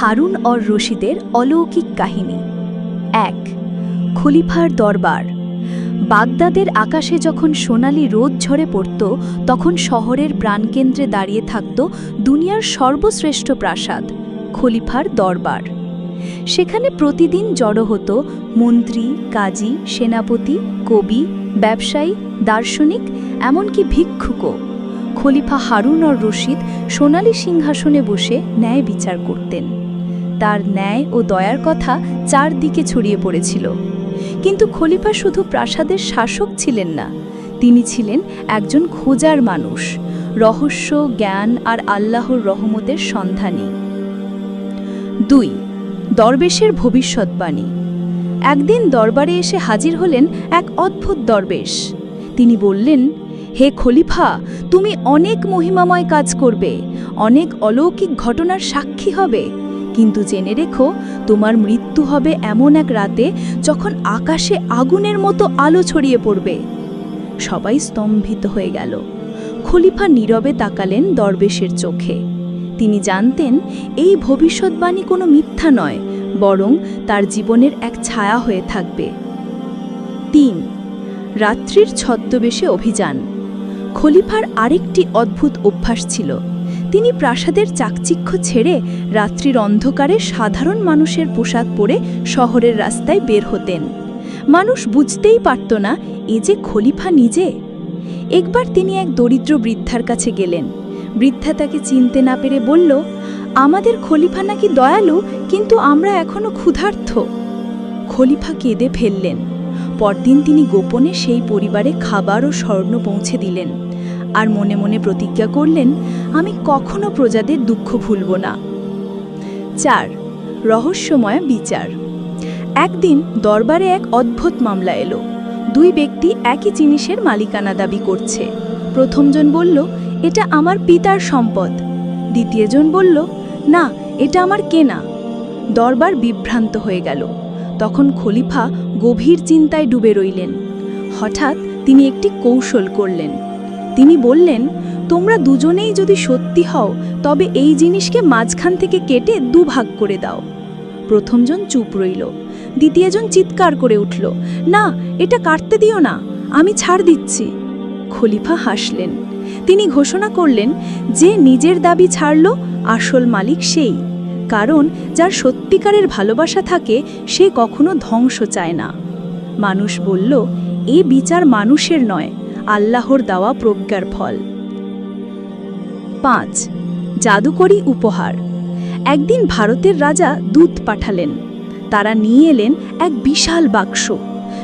Harun or রশিদের অলৌকিক কাহিনী। এক, খলিফার দরবার। বাগদাদের আকাশে যখন সোনালি রোদ ঝরে পড়ত, তখন শহরের প্রাণকেন্দ্রে দাঁড়িয়ে থাকত দুনিয়ার সর্বশ্রেষ্ঠ প্রাসাদ, খলিফার দরবার। সেখানে প্রতিদিন জড়ো হতো মন্ত্রী, কাজী, সেনাপতি, কবি, ব্যবসায়ী, দার্শনিক, এমনকি ভিক্ষুকও। খলিফা হারুন অর রশিদ সোনালী সিংহাসনে বসে ন্যায় বিচার করতেন। তার ন্যায় ও দয়ার কথা চারদিকে ছড়িয়ে পড়েছিল। কিন্তু খলিফা শুধু প্রাসাদের শাসক ছিলেন না, তিনি ছিলেন একজন খোঁজার মানুষ, রহস্য, জ্ঞান আর আল্লাহর রহমতের সন্ধানী। দুই দরবেশের ভবিষ্যৎবাণী একদিন দরবারে এসে হাজির হলেন এক অদ্ভুত দরবেশ। তিনি বললেন, হে খলিফা, তুমি অনেক মহিমাময় কাজ করবে, অনেক অলৌকিক ঘটনার সাক্ষী হবে। কিন্তু জেনে রেখো, তোমার মৃত্যু হবে এমন এক রাতে যখন আকাশে আগুনের মতো আলো ছড়িয়ে পড়বে সবাই স্তম্ভিত হয়ে গেল। খলিফা নীরবে তাকালেন দরবেশের চোখে। তিনি জানতেন, এই ভবিষ্যৎবাণী কোনো মিথ্যা নয় বরং তার জীবনের এক ছায়া হয়ে থাকবে। তিন, রাত্রির ছদ্মবেশে অভিযান। খলিফার আরেকটি অদ্ভুত অভ্যাস ছিল। তিনি প্রাসাদের চাকচিক্য ছেড়ে রাত্রির অন্ধকারে সাধারণ মানুষের পোশাক পরে শহরের রাস্তায় বের হতেন। মানুষ বুঝতেই পারত না, এ যে খলিফা নিজে। একবার তিনি এক দরিদ্র বৃদ্ধার কাছে গেলেন। বৃদ্ধা তাকে চিনতে না পেরে বলল আমাদের খলিফা নাকি দয়ালু, কিন্তু আমরা এখনও ক্ষুধার্থ। খলিফা কেঁদে ফেললেন। পরদিন তিনি গোপনে সেই পরিবারে খাবার ও স্বর্ণ পৌঁছে দিলেন। আর মনে মনে প্রতিজ্ঞা করলেন, আমি কখনো প্রজাদের দুঃখ ভুলব না। চার, রহস্যময় বিচার। একদিন দরবারে এক অদ্ভুত মামলা এলো। দুই ব্যক্তি একই জিনিসের মালিকানা দাবি করছে। প্রথমজন বলল, এটা আমার পিতার সম্পদ। দ্বিতীয়জন বলল না, এটা আমার কেনা। দরবার বিভ্রান্ত হয়ে গেল। তখন খলিফা গভীর চিন্তায় ডুবে রইলেন। হঠাৎ তিনি একটি কৌশল করলেন। তিনি বললেন, তোমরা দুজনেই যদি সত্যি হও, তবে এই জিনিসকে মাঝখান থেকে কেটে দুভাগ করে দাও। প্রথমজন চুপ রইল। দ্বিতীয়জন চিৎকার করে উঠল, না, এটা কাটতে দিও না, আমি ছাড় দিচ্ছি। খলিফা হাসলেন। তিনি ঘোষণা করলেন, যে নিজের দাবি ছাড়ল আসল মালিক সেই, কারণ যার সত্যিকারের ভালোবাসা থাকে, সে কখনো ধ্বংস চায় না। মানুষ বলল, এ বিচার মানুষের নয়, আল্লাহর দেওয়া প্রজ্ঞার ফল। পাঁচ, জাদুকরী উপহার। একদিন ভারতের রাজা দূত পাঠালেন। তারা নিয়ে এলেন এক বিশাল বাক্স।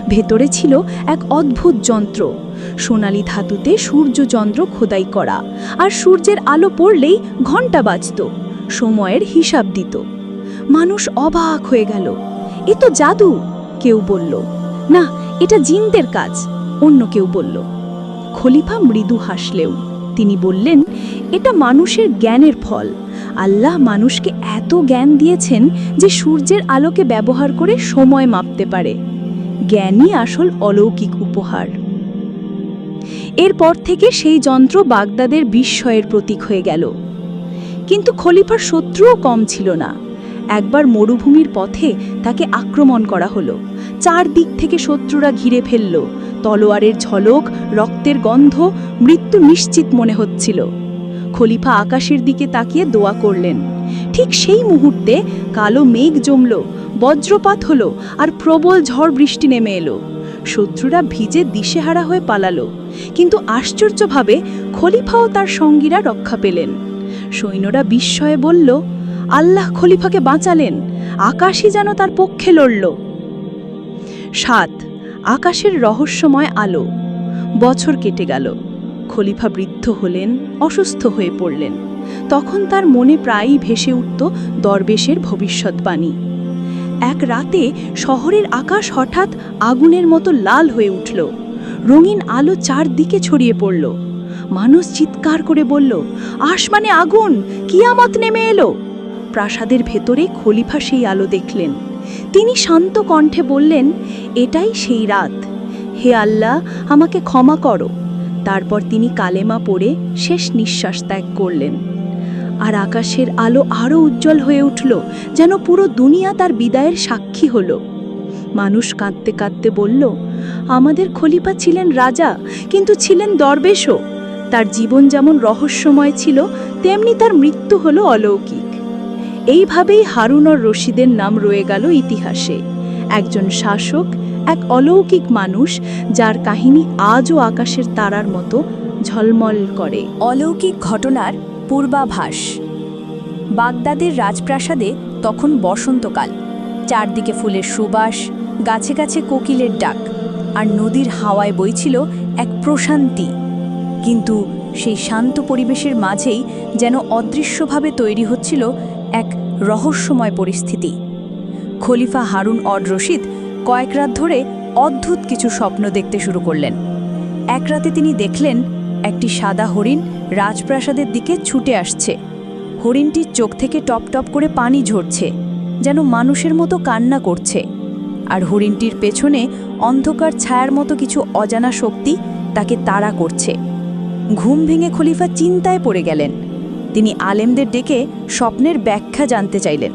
ভেতরে ছিল এক অদ্ভুত যন্ত্র। সোনালি ধাতুতে সূর্যচন্দ্র খোদাই করা, আর সূর্যের আলো পড়লেই ঘণ্টা বাজত, সময়ের হিসাব দিত। মানুষ অবাক হয়ে গেল। এ তো জাদু! কেউ বলল। না, এটা জিনদের কাজ, অন্য কেউ বলল। খলিফা মৃদু হাসলেও, তিনি বললেন, এটা মানুষের জ্ঞানের ফল। আল্লাহ মানুষকে এত জ্ঞান দিয়েছেন যে সূর্যের আলোকে ব্যবহার করে সময় মাপতে পারে। জ্ঞানই আসল অলৌকিক উপহার। এরপর থেকে সেই যন্ত্র বাগদাদের বিস্ময়ের প্রতীক হয়ে গেল। কিন্তু খলিফার শত্রুও কম ছিল না। একবার মরুভূমির পথে তাকে আক্রমণ করা হলো। চারদিক থেকে শত্রুরা ঘিরে ফেলল। তলোয়ারের ঝলক, রক্তের গন্ধ, মৃত্যু নিশ্চিত মনে হচ্ছিল। খলিফা আকাশের দিকে তাকিয়ে দোয়া করলেন। ঠিক সেই মুহূর্তে কালো মেঘ জমল। বজ্রপাত হলো আর প্রবল ঝড় বৃষ্টি নেমে এলো। শত্রুরা ভিজে দিশেহারা হয়ে পালালো। কিন্তু আশ্চর্যভাবে খলিফাও তার সঙ্গীরা রক্ষা পেলেন। সৈন্যরা বিস্ময়ে বলল, আল্লাহ খলিফাকে বাঁচালেন, আকাশই যেন তার পক্ষে লড়ল। সাত, আকাশের রহস্যময় আলো। বছর কেটে গেল। খলিফা বৃদ্ধ হলেন, অসুস্থ হয়ে পড়লেন। তখন তার মনে প্রায়ই ভেসে উঠত দরবেশের ভবিষ্যৎবাণী। এক রাতে শহরের আকাশ হঠাৎ আগুনের মতো লাল হয়ে উঠল। রঙিন আলো চারদিকে ছড়িয়ে পড়ল। মানুষ চিৎকার করে বলল, আসমানে আগুন! কিয়ামত নেমে এলো! প্রাসাদের ভেতরে খলিফা সেই আলো দেখলেন। তিনি শান্ত কণ্ঠে বললেন, এটাই সেই রাত। হে আল্লাহ, আমাকে ক্ষমা করো। তারপর তিনি কালেমা পড়ে শেষ নিঃশ্বাস ত্যাগ করলেন। আর আকাশের আলো আরও উজ্জ্বল হয়ে উঠল, যেন পুরো দুনিয়া তার বিদায়ের সাক্ষী হল। মানুষ কাঁদতে কাঁদতে বলল, আমাদের খলিফা ছিলেন রাজা, কিন্তু ছিলেন দরবেশও। তার জীবন যেমন রহস্যময় ছিল, তেমনি তার মৃত্যু হলো অলৌকিক। এইভাবেই হারুন আর রশিদের নাম রয়ে গেল ইতিহাসে। একজন শাসক, এক অলৌকিক মানুষ, যার কাহিনী আজও আকাশের তারার মতো ঝলমল করে। অলৌকিক ঘটনার পূর্বাভাস। বাগদাদের রাজপ্রাসাদে তখন বসন্তকাল। চারদিকে ফুলের সুবাস, গাছে গাছে কোকিলের ডাক, আর নদীর হাওয়ায় বইছিল এক প্রশান্তি। কিন্তু সেই শান্ত পরিবেশের মাঝেই যেন অদৃশ্যভাবে তৈরি হচ্ছিল এক রহস্যময় পরিস্থিতি। খলিফা হারুন অর রশিদ কয়েক রাত ধরে অদ্ভুত কিছু স্বপ্ন দেখতে শুরু করলেন। এক রাতে তিনি দেখলেন একটি সাদা হরিণ রাজপ্রাসাদের দিকে ছুটে আসছে। হরিণটির চোখ থেকে টপ টপ করে পানি ঝরছে, যেন মানুষের মতো কান্না করছে। আর হরিণটির পেছনে অন্ধকার ছায়ার মতো কিছু অজানা শক্তি তাকে তাড়া করছে। ঘুম ভেঙে খলিফা চিন্তায় পড়ে গেলেন। তিনি আলেমদের ডেকে স্বপ্নের ব্যাখ্যা জানতে চাইলেন।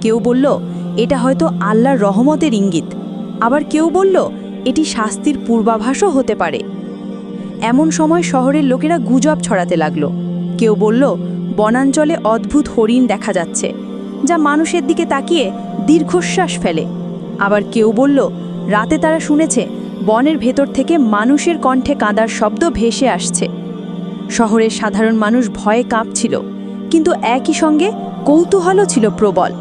কেউ বলল, এটা হয়তো আল্লাহর রহমতের ইঙ্গিত। আবার কেউ বলল, এটি শাস্তির পূর্বাভাসও হতে পারে। এমন সময় শহরের লোকেরা গুজব ছড়াতে লাগল। কেউ বলল, বনাঞ্চলে অদ্ভুত হরিণ দেখা যাচ্ছে, যা মানুষের দিকে তাকিয়ে দীর্ঘশ্বাস ফেলে। আবার কেউ বলল, রাতে তারা শুনেছে, বনের ভেতর থেকে মানুষের কণ্ঠে কাঁদার শব্দ ভেসে আসছে। শহরের সাধারণ মানুষ ভয়ে কাঁপছিল, কিন্তু একই সঙ্গে কৌতূহলও ছিল প্রবল।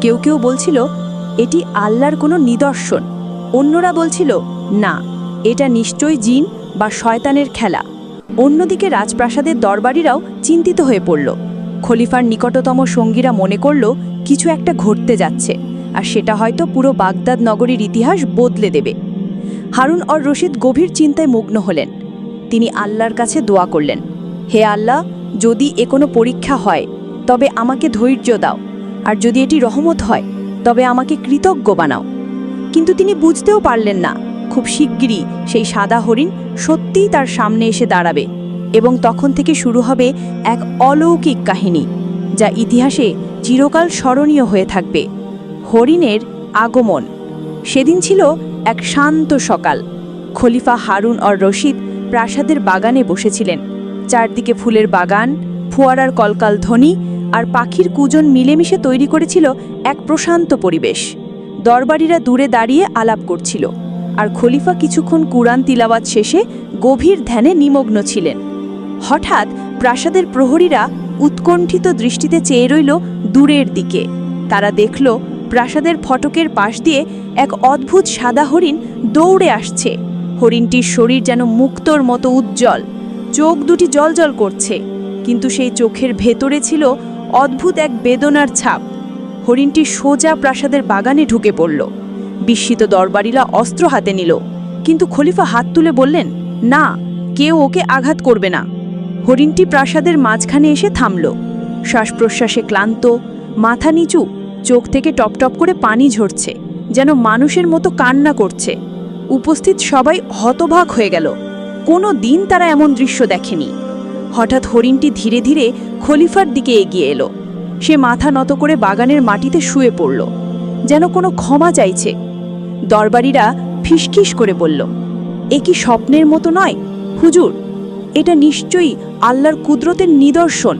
কেউ কেউ বলছিল, এটি আল্লাহর কোনো নিদর্শন। অন্যরা বলছিল, না, এটা নিশ্চয়ই জিন বা শয়তানের খেলা। অন্যদিকে রাজপ্রাসাদের দরবারিরাও চিন্তিত হয়ে পড়ল। খলিফার নিকটতম সঙ্গীরা মনে করল, কিছু একটা ঘটতে যাচ্ছে, আর সেটা হয়তো পুরো বাগদাদ নগরীর ইতিহাস বদলে দেবে। হারুন অর রশিদ গভীর চিন্তায় মগ্ন হলেন। তিনি আল্লাহর কাছে দোয়া করলেন, হে আল্লাহ, যদি এ কোনো পরীক্ষা হয়, তবে আমাকে ধৈর্য দাও, আর যদি এটি রহমত হয়, তবে আমাকে কৃতজ্ঞ বানাও। কিন্তু তিনি বুঝতেও পারলেন না খুব শিগগিরই সেই সাদা হরিণ সত্যিই তার সামনে এসে দাঁড়াবে এবং তখন থেকে শুরু হবে এক অলৌকিক কাহিনী, যা ইতিহাসে চিরকাল স্মরণীয় হয়ে থাকবে। হরিণের আগমন। সেদিন ছিল এক শান্ত সকাল। খলিফা হারুন অর রশিদ প্রাসাদের বাগানে বসেছিলেন। চারদিকে ফুলের বাগান, ফোয়ারার কলকাল ধ্বনি আর পাখির কুজন মিলেমিশে তৈরি করেছিল এক প্রশান্ত পরিবেশ। দরবারিরা দূরে দাঁড়িয়ে আলাপ করছিল। আর খলিফা কিছুক্ষণ কুরআন তিলাওয়াত শেষে গভীর ধ্যানে নিমগ্ন ছিলেন। হঠাৎ প্রাসাদের প্রহরীরা উৎকণ্ঠিত দৃষ্টিতে চেয়ে রইল দূরের দিকে। তারা দেখল প্রাসাদের ফটকের পাশ দিয়ে এক অদ্ভুত সাদা হরিণ দৌড়ে আসছে। হরিণটির শরীর যেন মুক্তোর মতো উজ্জ্বল। চোখ দুটি জলজল করছে, কিন্তু সেই চোখের ভেতরে ছিল অদ্ভুত এক বেদনার ছাপ। হরিণটি সোজা প্রাসাদের বাগানে ঢুকে পড়ল। বিস্মিত দরবারিরা অস্ত্র হাতে নিল। কিন্তু খলিফা হাত তুলে বললেন, না, কেউ ওকে আঘাত করবে না। হরিণটি প্রাসাদের মাঝখানে এসে থামল। শ্বাস প্রশ্বাসে ক্লান্ত, মাথা নিচু, চোখ থেকে টপটপ করে পানি ঝরছে, যেন মানুষের মতো কান্না করছে। উপস্থিত সবাই হতবাক হয়ে গেল। কোনো দিন তারা এমন দৃশ্য দেখেনি। হঠাৎ হরিণটি ধীরে ধীরে খলিফার দিকে এগিয়ে এলো। সে মাথা নত করে বাগানের মাটিতে শুয়ে পড়ল, যেন কোনো ক্ষমা চাইছে। দরবারিরা ফিসকিস করে বলল, এ কি স্বপ্নের মতো নয়? হুজুর, এটা নিশ্চয়ই আল্লাহর কুদরতের নিদর্শন।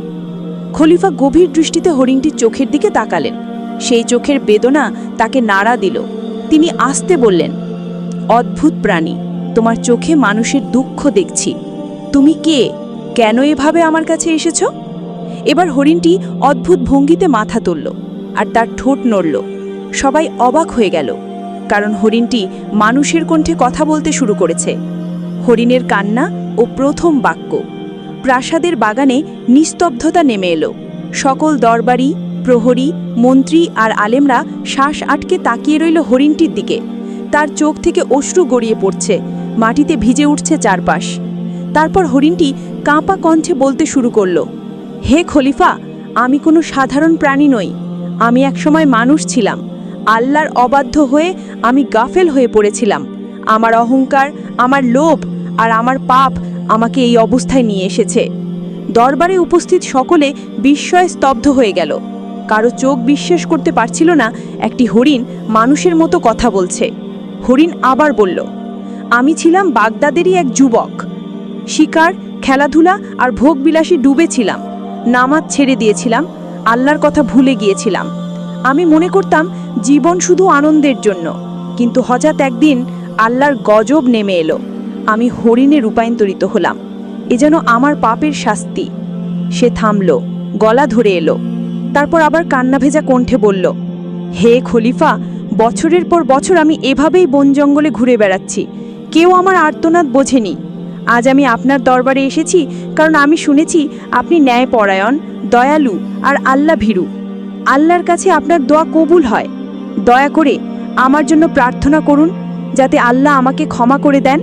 খলিফা গভীর দৃষ্টিতে হরিণটির চোখের দিকে তাকালেন। সেই চোখের বেদনা তাকে নাড়া দিল। তিনি আসতে বললেন, অদ্ভুত প্রাণী, তোমার চোখে মানুষের দুঃখ দেখছি। তুমি কে? কেন এভাবে আমার কাছে এসেছ? এবার হরিণটি অদ্ভুত ভঙ্গিতে মাথা তুলল আর তার ঠোঁট নড়ল। সবাই অবাক হয়ে গেল। কারণ হরিণটি মানুষের কণ্ঠে কথা বলতে শুরু করেছে। হরিণের কান্না ও প্রথম বাক্য। প্রাসাদের বাগানে নিস্তব্ধতা নেমে এলো। সকল দরবারি, প্রহরী, মন্ত্রী আর আলেমরা শ্বাস আটকে তাকিয়ে রইল হরিণটির দিকে। তার চোখ থেকে অশ্রু গড়িয়ে পড়ছে, মাটিতে ভিজে উঠছে চারপাশ। তারপর হরিণটি কাঁপা কণ্ঠে বলতে শুরু করল, হে খলিফা, আমি কোনো সাধারণ প্রাণী নই। আমি একসময় মানুষ ছিলাম। আল্লাহর অবাধ্য হয়ে আমি গাফেল হয়ে পড়েছিলাম। আমার অহংকার, আমার লোভ আর আমার পাপ আমাকে এই অবস্থায় নিয়ে এসেছে। দরবারে উপস্থিত সকলে বিস্ময়ে স্তব্ধ হয়ে গেল। কারও চোখ বিশ্বাস করতে পারছিল না একটি হরিণ মানুষের মতো কথা বলছে। হরিণ আবার বলল, আমি ছিলাম বাগদাদেরই এক যুবক। শিকার, খেলাধুলা আর ভোগবিলাসী ডুবেছিলাম। নামাজ ছেড়ে দিয়েছিলাম, আল্লাহর কথা ভুলে গিয়েছিলাম। আমি মনে করতাম জীবন শুধু আনন্দের জন্য। কিন্তু হঠাৎ একদিন আল্লাহর গজব নেমে এলো। আমি হরিণে রূপান্তরিত হলাম। এ যেন আমার পাপের শাস্তি। সে থামল, গলা ধরে এলো। তারপর আবার কান্না ভেজা কণ্ঠে বলল, হে খলিফা, বছরের পর বছর আমি এভাবেই বন জঙ্গলে ঘুরে বেড়াচ্ছি। কেউ আমার আর্তনাদ বোঝেনি। আজ আমি আপনার দরবারে এসেছি কারণ আমি শুনেছি আপনি ন্যায়পরায়ণ, দয়ালু আর আল্লাহ ভীরু আল্লাহর কাছে আপনার দোয়া কবুল হয়। দয়া করে আমার জন্য প্রার্থনা করুন, যাতে আল্লাহ আমাকে ক্ষমা করে দেন।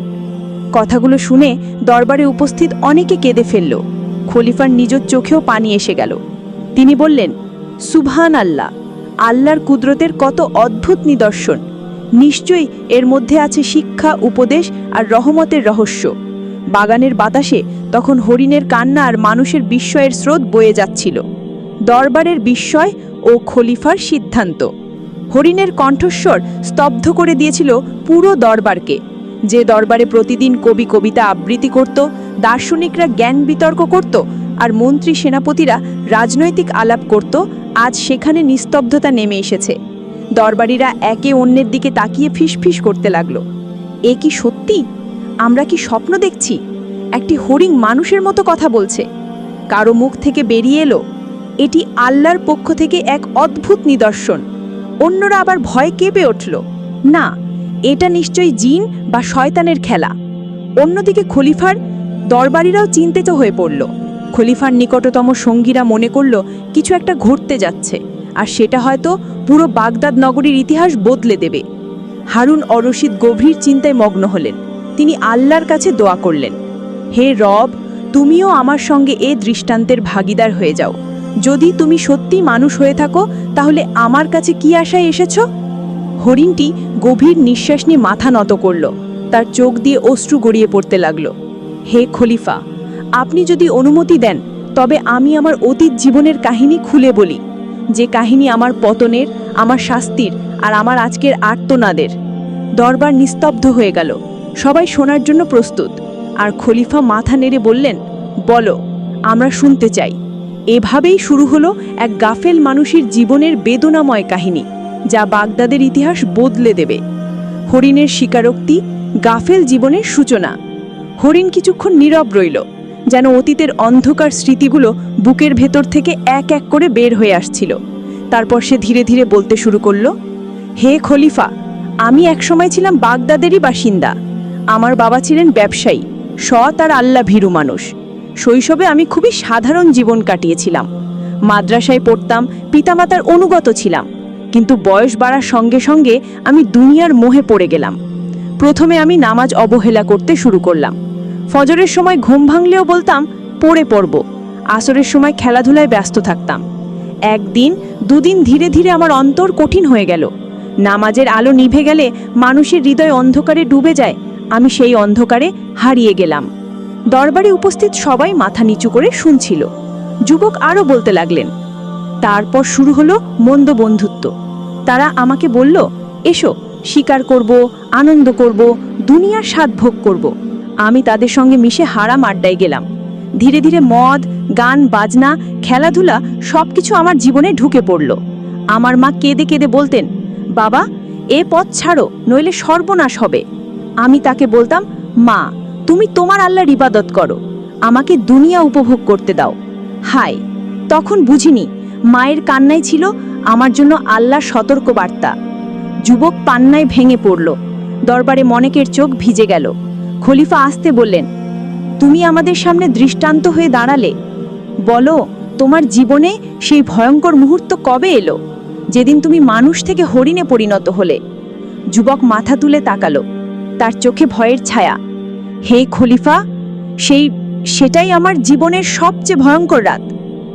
কথাগুলো শুনে দরবারে উপস্থিত অনেকে কেঁদে ফেলল। খলিফার নিজের চোখেও পানি এসে গেল। তিনি বললেন সুবহান আল্লাহ আল্লাহর কুদরতের কত অদ্ভুত নিদর্শন। নিশ্চয়ই এর মধ্যে আছে শিক্ষা, উপদেশ আর রহমতের রহস্য। বাগানের বাতাসে তখন হরিণের কান্না আর মানুষের বিস্ময়ের স্রোত বয়ে যাচ্ছিল। দরবারের বিস্ময় ও খলিফার সিদ্ধান্ত। হরিণের কণ্ঠস্বর স্তব্ধ করে দিয়েছিল পুরো দরবারকে। যে দরবারে প্রতিদিন কবি কবিতা আবৃত্তি করত, দার্শনিকরা জ্ঞান বিতর্ক করত আর মন্ত্রী সেনাপতিরা রাজনৈতিক আলাপ করত, আজ সেখানে নিস্তব্ধতা নেমে এসেছে। দরবারিরা একে অন্যের দিকে তাকিয়ে ফিসফিস করতে লাগল। এ কি সত্যি? আমরা কি স্বপ্ন দেখছি? একটি হরিণ মানুষের মতো কথা বলছে। কারও মুখ থেকে বেরিয়ে এলো। এটি আল্লাহর পক্ষ থেকে এক অদ্ভুত নিদর্শন। অন্যরা আবার ভয় কেঁপে উঠল। না, এটা নিশ্চয়ই জিন বা শয়তানের খেলা। অন্যদিকে খলিফার দরবারিরাও চিন্তিত হয়ে পড়ল। খলিফার নিকটতম সঙ্গীরা মনে করল, কিছু একটা ঘটতে যাচ্ছে, আর সেটা হয়তো পুরো বাগদাদ নগরীর ইতিহাস বদলে দেবে। হারুন অরশিদ গভীর চিন্তায় মগ্ন হলেন। তিনি আল্লাহর কাছে দোয়া করলেন, হে রব, তুমিও আমার সঙ্গে এ দৃষ্টান্তের ভাগিদার হয়ে যাও। যদি তুমি সত্যি মানুষ হয়ে থাকো, তাহলে আমার কাছে কি আশায় এসেছ? হরিণটি গভীর নিঃশ্বাস নিয়ে মাথা নত করল। তার চোখ দিয়ে অশ্রু গড়িয়ে পড়তে লাগল। হে খলিফা, আপনি যদি অনুমতি দেন, তবে আমি আমার অতীত জীবনের কাহিনী খুলে বলি। যে কাহিনী আমার পতনের, আমার শাস্তির আর আমার আজকের আর্তনাদের। দরবার নিস্তব্ধ হয়ে গেল। সবাই শোনার জন্য প্রস্তুত। আর খলিফা মাথা নেড়ে বললেন, বলো, আমরা শুনতে চাই। এভাবেই শুরু হলো এক গাফেল মানুষের জীবনের বেদনাময় কাহিনী, যা বাগদাদের ইতিহাস বদলে দেবে। হরিণের স্বীকারোক্তি, গাফেল জীবনের সূচনা। হরিণ কিছুক্ষণ নীরব রইল, যেন অতীতের অন্ধকার স্মৃতিগুলো বুকের ভেতর থেকে এক এক করে বের হয়ে আসছিল। তারপর সে ধীরে ধীরে বলতে শুরু করল, হে খলিফা, আমি একসময় ছিলাম বাগদাদেরই বাসিন্দা। আমার বাবা ছিলেন ব্যবসায়ী, সৎ আর আল্লাহ ভীরু মানুষ। শৈশবে আমি খুবই সাধারণ জীবন কাটিয়েছিলাম। মাদ্রাসায় পড়তাম, পিতামাতার অনুগত ছিলাম, কিন্তু বয়স বাড়ার সঙ্গে সঙ্গে আমি দুনিয়ার মোহে পড়ে গেলাম। প্রথমে আমি নামাজ অবহেলা করতে শুরু করলাম। ফজরের সময় ঘুম ভাঙলেও বলতাম, পড়ে পড়ব। আসরের সময় খেলাধুলায় ব্যস্ত থাকতাম। একদিন, দুদিন ধীরে ধীরে আমার অন্তর কঠিন হয়ে গেল। নামাজের আলো নিভে গেলে মানুষের হৃদয় অন্ধকারে ডুবে যায়। আমি সেই অন্ধকারে হারিয়ে গেলাম। দরবারে উপস্থিত সবাই মাথা নিচু করে শুনছিল। যুবক আরও বলতে লাগলেন, তারপর শুরু হলো মন্দ বন্ধুত্ব। তারা আমাকে বলল, এসো, শিকার করব, আনন্দ করব, দুনিয়ার স্বাদ ভোগ করব। আমি তাদের সঙ্গে মিশে হারাম আড্ডায় গেলাম। ধীরে ধীরে মদ, গান, বাজনা, খেলাধুলা সব কিছু আমার জীবনে ঢুকে পড়ল। আমার মা কেঁদে কেঁদে বলতেন, বাবা, এ পথ ছাড়ো, নইলে সর্বনাশ হবে। আমি তাকে বলতাম, মা তুমি তোমার আল্লাহর ইবাদত করো। আমাকে দুনিয়া উপভোগ করতে দাও। হাই তখন বুঝিনি, মায়ের কান্নাই ছিল আমার জন্য আল্লাহর সতর্ক বার্তা যুবক পান্নায় ভেঙে পড়ল। দরবারে মনেকের চোখ ভিজে গেল। খলিফা আসতে বললেন, তুমি আমাদের সামনে দৃষ্টান্ত হয়ে দাঁড়ালে। বলো, তোমার জীবনে সেই ভয়ঙ্কর মুহূর্ত কবে এলো? যেদিন তুমি মানুষ থেকে হরিণে পরিণত হলে। যুবক মাথা তুলে তাকালো। তার চোখে ভয়ের ছায়া। হে খলিফা, সেই, সেটাই আমার জীবনের সবচেয়ে ভয়ঙ্কর রাত।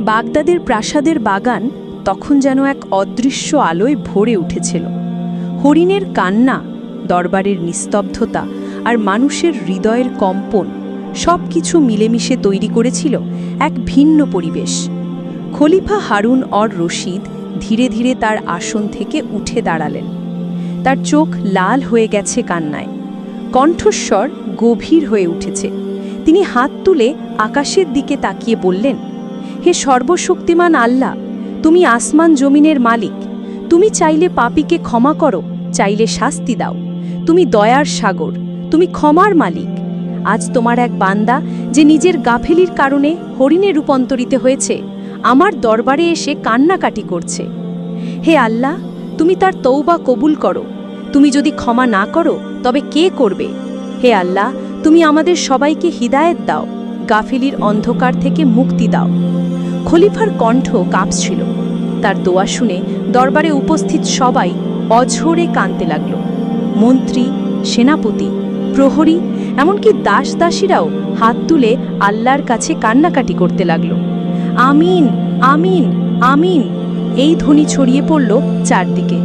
বাগদাদের প্রাসাদের বাগান তখন যেন এক অদৃশ্য আলোয় ভরে উঠেছিল। হরিণের কান্না, দরবারের নিস্তব্ধতা আর মানুষের হৃদয়ের কম্পন সব কিছু মিলেমিশে তৈরি করেছিল এক ভিন্ন পরিবেশ। খলিফা হারুন অর রশিদ ধীরে ধীরে তার আসন থেকে উঠে দাঁড়ালেন। তার চোখ লাল হয়ে গেছে কান্নায়। কণ্ঠস্বর গভীর হয়ে উঠেছে। তিনি হাত তুলে আকাশের দিকে তাকিয়ে বললেন, হে সর্বশক্তিমান আল্লাহ, তুমি আসমান জমিনের মালিক। তুমি চাইলে পাপীকে ক্ষমা করো, চাইলে শাস্তি দাও। তুমি দয়ার সাগর, তুমি ক্ষমার মালিক। আজ তোমার এক বান্দা যে নিজের গাফেলির কারণে হরিণে রূপান্তরিত হয়েছে, আমার দরবারে এসে কান্নাকাটি করছে। হে আল্লাহ, তুমি তার তৌবা কবুল করো। তুমি যদি ক্ষমা না করো, তবে কে করবে? হে আল্লাহ, তুমি আমাদের সবাইকে হিদায়েত দাও, গাফিলির অন্ধকার থেকে মুক্তি দাও। খলিফার কণ্ঠ কাঁপছিল। তার দোয়া শুনে দরবারে উপস্থিত সবাই অঝরে কাঁদতে লাগল। মন্ত্রী, সেনাপতি, প্রহরী, এমনকি দাস দাসীরাও হাত তুলে আল্লাহর কাছে কান্নাকাটি করতে লাগল। আমিন আমিন আমিন, এই ধ্বনি ছড়িয়ে পড়ল চারদিকে।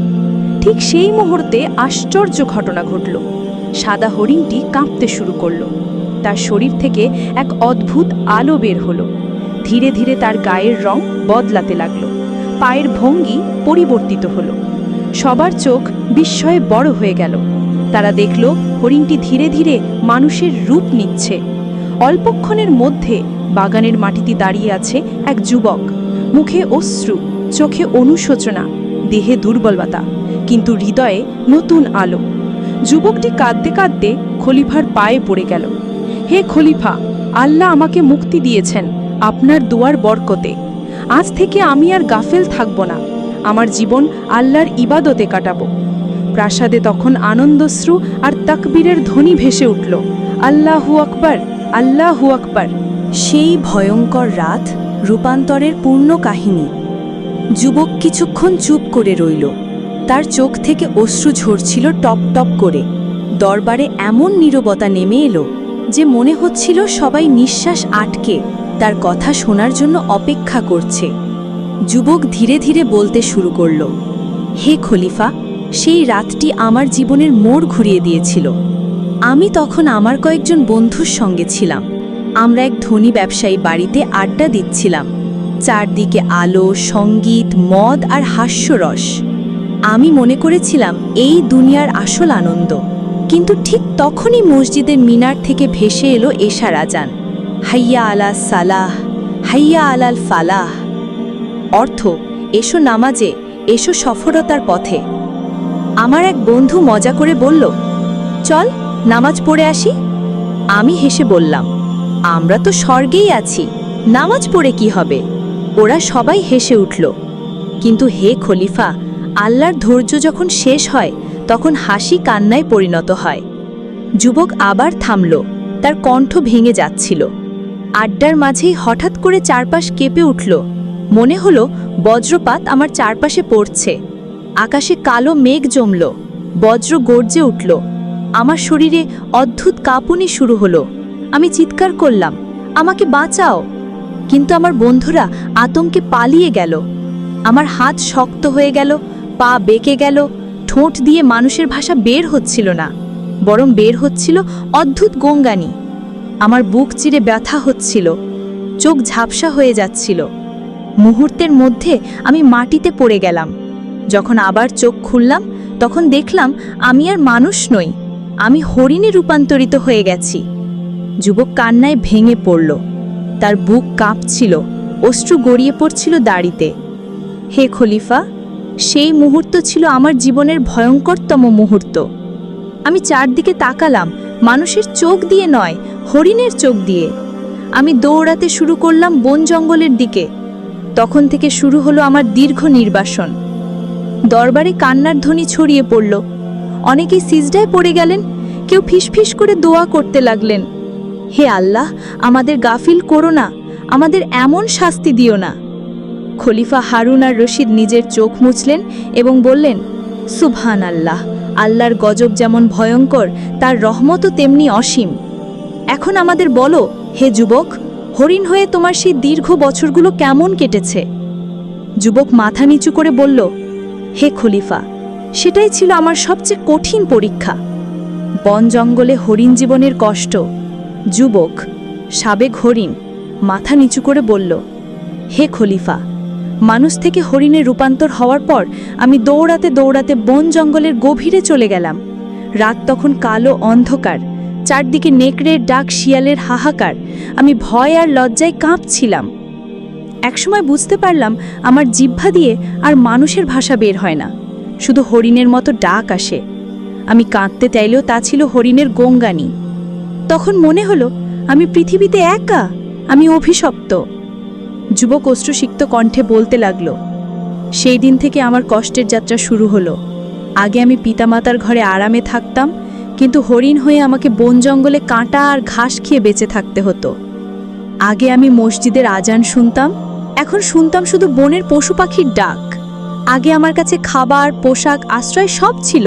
ঠিক সেই মুহূর্তে আশ্চর্য ঘটনা ঘটল। সাদা হরিণটি কাঁপতে শুরু করল। তার শরীর থেকে এক অদ্ভুত আলো বের হলো। ধীরে ধীরে তার গায়ের রং বদলাতে লাগল। পায়ের ভঙ্গি পরিবর্তিত হলো। সবার চোখ বিস্ময়ে বড় হয়ে গেল। তারা দেখল হরিণটি ধীরে ধীরে মানুষের রূপ নিচ্ছে। অল্পক্ষণের মধ্যে বাগানের মাটিতে দাঁড়িয়ে আছে এক যুবক। মুখে অশ্রু, চোখে অনুশোচনা, দেহে দুর্বলতা, কিন্তু হৃদয়ে নতুন আলো। যুবকটি কাঁদতে কাঁদতে খলিফার পায়ে পড়ে গেল। হে খলিফা, আল্লাহ আমাকে মুক্তি দিয়েছেন আপনার দুয়ার বরকতে। আজ থেকে আমি আর গাফেল থাকব না। আমার জীবন আল্লাহর ইবাদতে কাটাবো। প্রাসাদে তখন আনন্দশ্রু আর তাকবীরের ধ্বনি ভেসে উঠল। আল্লাহু আকবার আল্লাহু আকবার। সেই ভয়ঙ্কর রাত রূপান্তরের পূর্ণ কাহিনী। যুবক কিছুক্ষণ চুপ করে রইল। তার চোখ থেকে অশ্রু ঝরছিল টপ টপ করে। দরবারে এমন নীরবতা নেমে এলো যে মনে হচ্ছিল সবাই নিঃশ্বাস আটকে তার কথা শোনার জন্য অপেক্ষা করছে। যুবক ধীরে ধীরে বলতে শুরু করল, হে খলিফা, সেই রাতটি আমার জীবনের মোড় ঘুরিয়ে দিয়েছিল। আমি তখন আমার কয়েকজন বন্ধুর সঙ্গে ছিলাম। আমরা এক ধনী ব্যবসায়ী বাড়িতে আড্ডা দিচ্ছিলাম। চারদিকে আলো, সংগীত, মদ আর হাস্যরস। আমি মনে করেছিলাম এই দুনিয়ার আসল আনন্দ। কিন্তু ঠিক তখনই মসজিদের মিনার থেকে ভেসে এলো এশার আজান হাইয়া আলা সালাহ, হাইয়া আলাল ফালাহ। অর্থ, এসো নামাজে, এসো সফলতার পথে। আমার এক বন্ধু মজা করে বলল, চল, নামাজ পড়ে আসি। আমি হেসে বললাম, আমরা তো স্বর্গেই আছি, নামাজ পড়ে কি হবে? ওরা সবাই হেসে উঠল, কিন্তু হে খলিফা আল্লাহর ধৈর্য যখন শেষ হয়, তখন হাসি কান্নায় পরিণত হয়। যুবক আবার থামল, তার কণ্ঠ ভেঙে যাচ্ছিল। আড্ডার মাঝেই হঠাৎ করে চারপাশ কেঁপে উঠল। মনে হলো, বজ্রপাত আমার চারপাশে পড়ছে। আকাশে কালো মেঘ জমল, বজ্র গর্জে উঠল। আমার শরীরে অদ্ভুত কাঁপুনি শুরু হলো। আমি চিৎকার করলাম, আমাকে বাঁচাও! কিন্তু আমার বন্ধুরা আতঙ্কে পালিয়ে গেল। আমার হাত শক্ত হয়ে গেল পা বেঁকে গেল, ঠোঁট দিয়ে মানুষের ভাষা বের হচ্ছিল না, বরং বের হচ্ছিল অদ্ভুত গঙ্গানি। আমার বুক চিরে ব্যথা হচ্ছিল, চোখ ঝাপসা হয়ে যাচ্ছিল। মুহূর্তের মধ্যে আমি মাটিতে পড়ে গেলাম। যখন আবার চোখ খুললাম, তখন দেখলাম আমি আর মানুষ নই, আমি হরিণে রূপান্তরিত হয়ে গেছি। যুবক কান্নায় ভেঙে পড়ল, তার বুক কাঁপছিল, অশ্রু গড়িয়ে পড়ছিল দাড়িতে। হে খলিফা সেই মুহূর্ত ছিল আমার জীবনের ভয়ঙ্করতম মুহূর্ত। আমি চারদিকে তাকালাম, মানুষের চোখ দিয়ে নয়, হরিণের চোখ দিয়ে। আমি দৌড়াতে শুরু করলাম বন জঙ্গলের দিকে। তখন থেকে শুরু হলো আমার দীর্ঘ নির্বাসন। দরবারে কান্নার ধ্বনি ছড়িয়ে পড়ল। অনেকেই সিজডায় পড়ে গেলেন, কেউ ফিসফিস করে দোয়া করতে লাগলেন। হে আল্লাহ, আমাদের গাফিল করো না, আমাদের এমন শাস্তি দিও না। খলিফা হারুন আর রশিদ নিজের চোখ মুছলেন এবং বললেন সুবহান আল্লাহ আল্লাহর গজব যেমন ভয়ঙ্কর, তার রহমতও তেমনি অসীম। এখন আমাদের বলো, হে যুবক, হরিণ হয়ে তোমার সেই দীর্ঘ বছরগুলো কেমন কেটেছে? যুবক মাথা নিচু করে বলল, হে খলিফা, সেটাই ছিল আমার সবচেয়ে কঠিন পরীক্ষা। বন জঙ্গলে হরিণ জীবনের কষ্ট। যুবক, সাবেক হরিণ, মাথা নিচু করে বলল, হে খলিফা মানুষ থেকে হরিণে রূপান্তর হওয়ার পর আমি দৌড়াতে দৌড়াতে বন জঙ্গলের গভীরে চলে গেলাম। রাত তখন কালো অন্ধকার, চারদিকে নেকড়ের ডাক, শিয়ালের হাহাকার। আমি ভয় আর লজ্জায় কাঁপছিলাম। একসময় বুঝতে পারলাম আমার জিহ্বা দিয়ে আর মানুষের ভাষা বের হয় না, শুধু হরিণের মতো ডাক আসে। আমি কাঁদতে চাইলেও তা ছিল হরিণের গঙ্গানি। তখন মনে হলো, আমি পৃথিবীতে একা, আমি অভিশপ্ত। যুবক অশ্রুসিক্ত কণ্ঠে বলতে লাগল, সেই দিন থেকে আমার কষ্টের যাত্রা শুরু হলো। আগে আমি পিতামাতার ঘরে আরামে থাকতাম, কিন্তু হরিণ হয়ে আমাকে বন জঙ্গলে কাঁটা আর ঘাস খেয়ে বেঁচে থাকতে হতো। আগে আমি মসজিদের আজান শুনতাম, এখন শুনতাম শুধু বনের পশু পাখির ডাক। আগে আমার কাছে খাবার, পোশাক, আশ্রয় সব ছিল।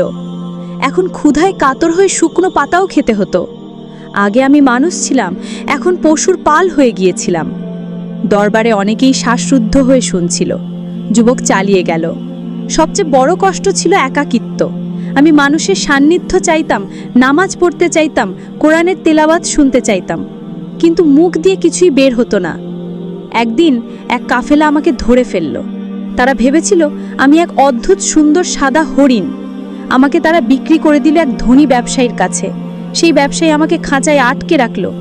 এখন ক্ষুধায় কাতর হয়ে শুকনো পাতাও খেতে হতো। আগে আমি মানুষ ছিলাম, এখন পশুর পাল হয়ে গিয়েছিলাম। দরবারে অনেকেই শ্বাসরুদ্ধ হয়ে শুনছিল। যুবক চালিয়ে গেল। সবচেয়ে বড় কষ্ট ছিল একাকিত্ব। আমি মানুষের সান্নিধ্য চাইতাম, নামাজ পড়তে চাইতাম, কোরআনের তেলাওয়াত শুনতে চাইতাম। কিন্তু মুখ দিয়ে কিছুই বের হতো না। একদিন এক কাফেলা আমাকে ধরে ফেলল। তারা ভেবেছিল, আমি এক অদ্ভুত সুন্দর সাদা হরিণ। আমাকে তারা বিক্রি করে দিল এক ধনী ব্যবসায়ীর কাছে। সেই ব্যবসায়ী আমাকে খাঁচায় আটকে রাখল।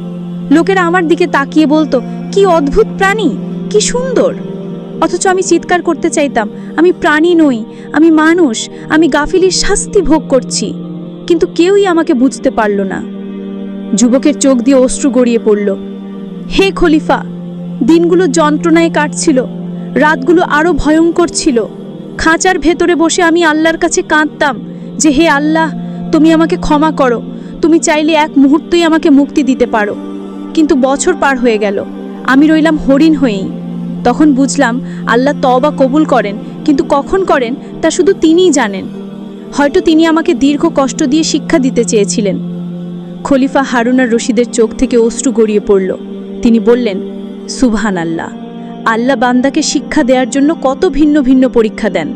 লোকেরা আমার দিকে তাকিয়ে বলতো কি অদ্ভুত প্রাণী? কি সুন্দর। অথচ আমি চিৎকার করতে চাইতাম, আমি প্রাণী নই, আমি মানুষ, আমি গাফিলির শাস্তি ভোগ করছি। কিন্তু কেউই আমাকে বুঝতে পারল না। যুবকের চোখ দিয়ে অশ্রু গড়িয়ে পড়ল। হে খলিফা, দিনগুলো যন্ত্রণায় কাটছিল, রাতগুলো আরও ভয়ঙ্কর ছিল। খাঁচার ভেতরে বসে আমি আল্লাহর কাছে কাঁদতাম যে, হে আল্লাহ, তুমি আমাকে ক্ষমা করো, তুমি চাইলে এক মুহূর্তই আমাকে মুক্তি দিতে পারো। কিন্তু বছর পার হয়ে গেল। আমি রইলাম হরিণ হয়েই। তখন বুঝলাম আল্লাহ তওবা কবুল করেন, কিন্তু কখন করেন তা শুধু তিনিই জানেন। হয়তো তিনি আমাকে দীর্ঘ কষ্ট দিয়ে শিক্ষা দিতে চেয়েছিলেন। খলিফা হারুনার রশিদের চোখ থেকে অশ্রু গড়িয়ে পড়ল। তিনি বললেন সুবহান আল্লাহ আল্লাহ বান্দাকে শিক্ষা দেওয়ার জন্য কত ভিন্ন ভিন্ন পরীক্ষা দেন।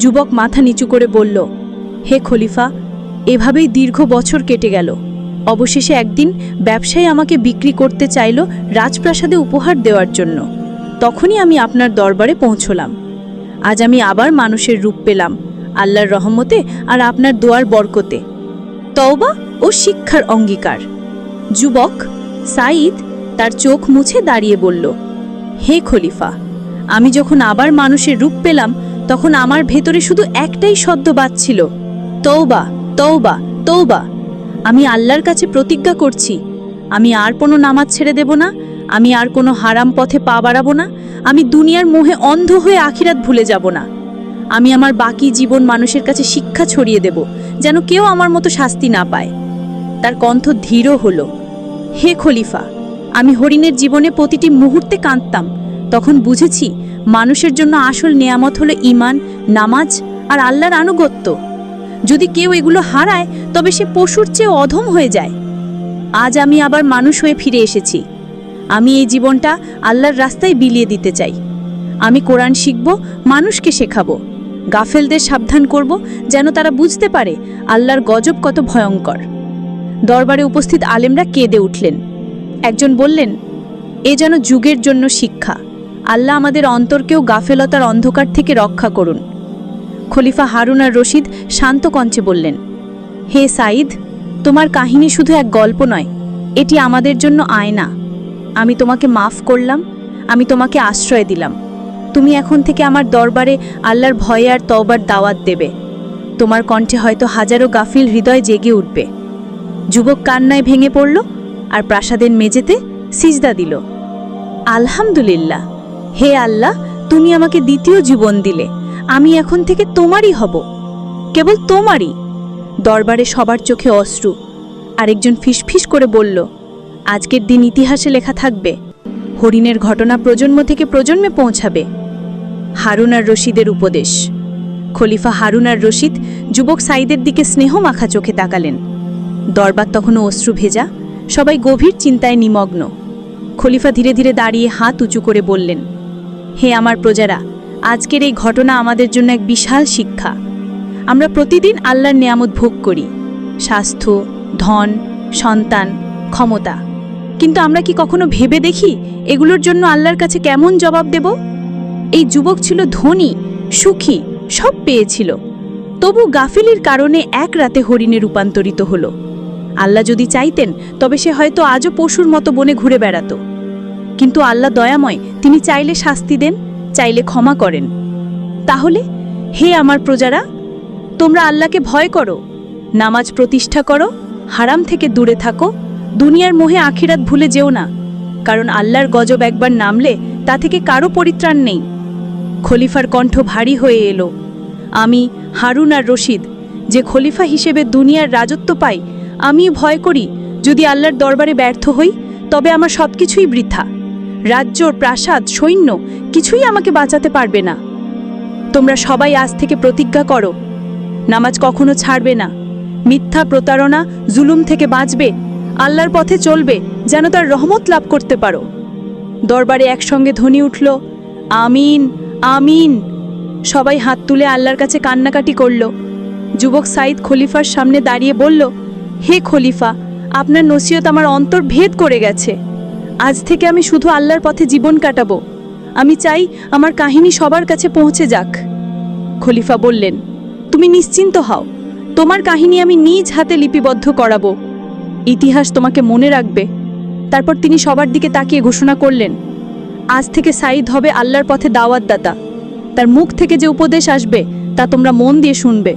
যুবক মাথা নিচু করে বলল, হে খলিফা, এভাবেই দীর্ঘ বছর কেটে গেল। অবশেষে একদিন ব্যবসায়ী আমাকে বিক্রি করতে চাইল রাজপ্রাসাদে উপহার দেওয়ার জন্য। তখনই আমি আপনার দরবারে পৌঁছলাম। আজ আমি আবার মানুষের রূপ পেলাম, আল্লাহর রহমতে আর আপনার দোয়ার বরকতে। তওবা ও শিক্ষার অঙ্গীকার। যুবক সাঈদ তার চোখ মুছে দাঁড়িয়ে বলল, হে খলিফা, আমি যখন আবার মানুষের রূপ পেলাম, তখন আমার ভেতরে শুধু একটাই শব্দ বাজছিল তৌবা তৌবা তৌবা আমি আল্লাহর কাছে প্রতিজ্ঞা করছি। আমি আর কোনো নামাজ ছেড়ে দেব না, আমি আর কোনো হারাম পথে পা বাড়াবো না, আমি দুনিয়ার মোহে অন্ধ হয়ে আখিরাত ভুলে যাব না। আমি আমার বাকি জীবন মানুষের কাছে শিক্ষা ছড়িয়ে দেব, যেন কেউ আমার মতো শাস্তি না পায়। তার কণ্ঠ ধীর হলো। হে খলিফা, আমি হরিণের জীবনে প্রতিটি মুহূর্তে কাঁদতাম। তখন বুঝেছি, মানুষের জন্য আসল নেয়ামত হলো ইমান নামাজ আর আল্লাহর আনুগত্য। যদি কেউ এগুলো হারায়, তবে সে পশুর চেয়ে অধম হয়ে যায়। আজ আমি আবার মানুষ হয়ে ফিরে এসেছি। আমি এই জীবনটা আল্লাহর রাস্তায় বিলিয়ে দিতে চাই। আমি কোরআন শিখব, মানুষকে শেখাবো। গাফেলদের সাবধান করব, যেন তারা বুঝতে পারে আল্লাহর গজব কত ভয়ঙ্কর। দরবারে উপস্থিত আলেমরা কেঁদে উঠলেন। একজন বললেন, এ যেন যুগের জন্য শিক্ষা। আল্লাহ আমাদের অন্তরকেও গাফেলতার অন্ধকার থেকে রক্ষা করুন। খলিফা হারুন আর রশিদ শান্ত কঞ্চে বললেন, হে সাঈদ, তোমার কাহিনী শুধু এক গল্প নয়, এটি আমাদের জন্য আয়না। আমি তোমাকে মাফ করলাম, আমি তোমাকে আশ্রয় দিলাম। তুমি এখন থেকে আমার দরবারে আল্লাহর ভয়ে আর তওবার দাওয়াত দেবে। তোমার কণ্ঠে হয়তো হাজারো গাফিল হৃদয় জেগে উঠবে। যুবক কান্নায় ভেঙে পড়ল আর প্রাসাদের মেঝেতে সিজদা দিল। আলহামদুলিল্লাহ, হে আল্লাহ, তুমি আমাকে দ্বিতীয় জীবন দিলে। আমি এখন থেকে তোমারই হব, কেবল তোমারই। দরবারে সবার চোখে অশ্রু। আরেকজন ফিসফিস করে বলল, আজকের দিন ইতিহাসে লেখা থাকবে, হরিণের ঘটনা প্রজন্ম থেকে প্রজন্মে পৌঁছাবে। হারুন আর রশিদের উপদেশ। খলিফা হারুন আর রশিদ যুবক সাইদের দিকে স্নেহ মাখা চোখে তাকালেন। দরবার তখনও অশ্রু ভেজা, সবাই গভীর চিন্তায় নিমগ্ন। খলিফা ধীরে ধীরে দাঁড়িয়ে হাত উঁচু করে বললেন, হে আমার প্রজারা আজকের এই ঘটনা আমাদের জন্য এক বিশাল শিক্ষা। আমরা প্রতিদিন আল্লাহর নেয়ামত ভোগ করি। স্বাস্থ্য, ধন, সন্তান, ক্ষমতা। কিন্তু আমরা কি কখনো ভেবে দেখি এগুলোর জন্য আল্লাহর কাছে কেমন জবাব দেব? এই যুবক ছিল ধনী, সুখী, সব পেয়েছিল। তবু গাফিলির কারণে এক রাতে হরিণে রূপান্তরিত হলো। আল্লাহ যদি চাইতেন, তবে সে হয়তো আজও পশুর মতো বনে ঘুরে বেড়াতো। কিন্তু আল্লাহ দয়াময়, তিনি চাইলে শাস্তি দেন। চাইলে ক্ষমা করেন। তাহলে, হে আমার প্রজারা, তোমরা আল্লাহকে ভয় করো, নামাজ প্রতিষ্ঠা করো, হারাম থেকে দূরে থাকো, দুনিয়ার মোহে আখিরাত ভুলে যেও না, কারণ আল্লাহর গজব একবার নামলে তা থেকে কারও পরিত্রাণ নেই। খলিফার কণ্ঠ ভারী হয়ে এলো। আমি, হারুন আর রশিদ, যে খলিফা হিসেবে দুনিয়ার রাজত্ব পাই আমি ভয় করি, যদি আল্লাহর দরবারে ব্যর্থ হই, তবে আমার সব কিছুই বৃথা। রাজ্য প্রাসাদ, সৈন্য কিছুই আমাকে বাঁচাতে পারবে না। তোমরা সবাই আজ থেকে প্রতিজ্ঞা করো, নামাজ কখনো ছাড়বে না। মিথ্যা প্রতারণা জুলুম থেকে বাঁচবে, আল্লাহর পথে চলবে যেন তার রহমত লাভ করতে পারো। দরবারে একসঙ্গে ধ্বনি উঠল, আমিন আমিন। সবাই হাত তুলে আল্লাহর কাছে কান্নাকাটি করল। যুবক সাইদ খলিফার সামনে দাঁড়িয়ে বলল, হে খলিফা, আপনার নসিহত আমার অন্তর ভেদ করে গেছে। আজ থেকে আমি শুধু আল্লাহর পথে জীবন কাটাবো। আমি চাই আমার কাহিনী সবার কাছে পৌঁছে যাক। খলিফা বললেন, তুমি নিশ্চিন্ত হও, তোমার কাহিনী আমি নিজ হাতে লিপিবদ্ধ করাবো। ইতিহাস তোমাকে মনে রাখবে। তারপর তিনি সবার দিকে তাকিয়ে ঘোষণা করলেন, আজ থেকে সাইদ হবে আল্লাহর পথে দাওয়াতদাতা। তার মুখ থেকে যে উপদেশ আসবে, তা তোমরা মন দিয়ে শুনবে।